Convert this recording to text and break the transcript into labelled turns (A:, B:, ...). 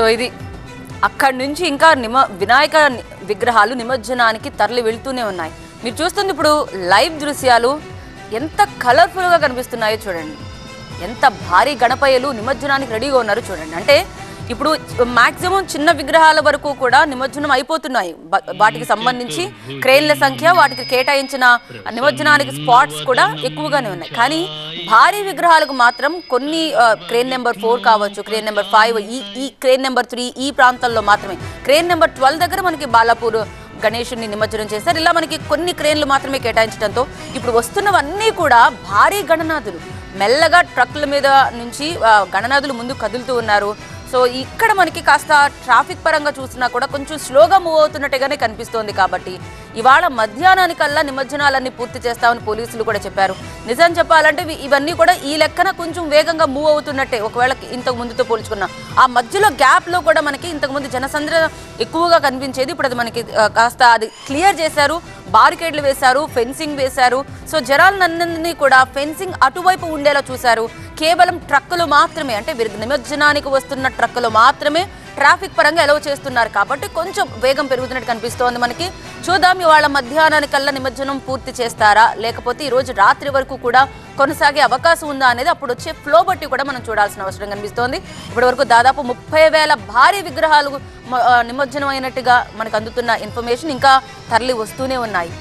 A: So ఇది అక్కడి నుంచి ఇంకా నిమ వినాయక విగ్రహాలు నిమజ్జనానికి తరలి వెళ్తూనే ఉన్నాయి. మీరు చూస్తుంది ఇప్పుడు లైవ్ దృశ్యాలు ఎంత కలర్ఫుల్గా కనిపిస్తున్నాయో చూడండి. ఎంత భారీ గణపయ్యలు నిమజ్జనానికి రెడీగా ఉన్నారు చూడండి. అంటే ఇప్పుడు మాక్సిమం చిన్న విగ్రహాల వరకు కూడా నిమజ్జనం అయిపోతున్నాయి. వాటికి సంబంధించి క్రెయిన్ల సంఖ్య వాటికి కేటాయించిన నిమజ్జనానికి స్పాట్స్ కూడా ఎక్కువగానే ఉన్నాయి. కానీ భారీ విగ్రహాలకు మాత్రం కొన్ని ఆ, క్రేన్ నెంబర్ ఫోర్ కావచ్చు క్రేన్ నెంబర్ ఫైవ్ ఈ ఈ క్రేన్ నెంబర్ త్రీ ఈ ప్రాంతాల్లో మాత్రమే. క్రేన్ నెంబర్ ట్వెల్వ్ దగ్గర మనకి బాలాపూర్ గణేషుని నిమజ్జనం చేశారు. ఇలా మనకి కొన్ని క్రేన్లు మాత్రమే కేటాయించడంతో ఇప్పుడు వస్తున్నవన్నీ కూడా భారీ గణనాథులు. మెల్లగా ట్రక్కుల మీద నుంచి గణనాథులు ముందు కదులుతూ ఉన్నారు. సో ఇక్కడ మనకి కాస్త ట్రాఫిక్ పరంగా చూసినా కూడా కొంచెం స్లోగా మూవ్ అవుతున్నట్టుగానే కనిపిస్తోంది కాబట్టి ఇవాళ మధ్యాహ్నానికల్లా నిమజ్జనాలన్నీ పూర్తి చేస్తామని పోలీసులు కూడా చెప్పారు. నిజం చెప్పాలంటే ఇవన్నీ కూడా ఈ లెక్కన కొంచెం వేగంగా మూవ్ అవుతున్నట్టే. ఒకవేళ ఇంతకు ముందుతో పోల్చుకున్నా. ఆ మధ్యలో గ్యాప్లో కూడా మనకి ఇంతకుముందు జనసంద్ర ఎక్కువగా కనిపించేది. ఇప్పుడు అది మనకి కాస్త అది క్లియర్ చేశారు. బారికేడ్లు వేశారు ఫెన్సింగ్ వేశారు. సో జనాలన్నింటినీ కూడా ఫెన్సింగ్ అటువైపు ఉండేలా చూశారు. కేవలం ట్రక్కులు మాత్రమే అంటే వీరి నిమజ్జనానికి వస్తున్న ట్రక్కులు మాత్రమే ట్రాఫిక్ పరంగా ఎలవ్ చేస్తున్నారు కాబట్టి కొంచెం వేగం పెరుగుతున్నట్టు కనిపిస్తోంది మనకి. చూద్దాం ఇవాళ మధ్యాహ్నానికల్లా నిమజ్జనం పూర్తి చేస్తారా? లేకపోతే ఈ రోజు రాత్రి వరకు కూడా కొనసాగే అవకాశం ఉందా అనేది అప్పుడు వచ్చే ఫ్లో బట్టి కూడా మనం చూడాల్సిన అవసరం కనిపిస్తోంది. ఇప్పటి వరకు దాదాపు ముప్పై వేల భారీ విగ్రహాలు నిమజ్జనం అయినట్టుగా మనకు అందుతున్న ఇన్ఫర్మేషన్ ఇంకా తరలి వస్తూనే ఉన్నాయి.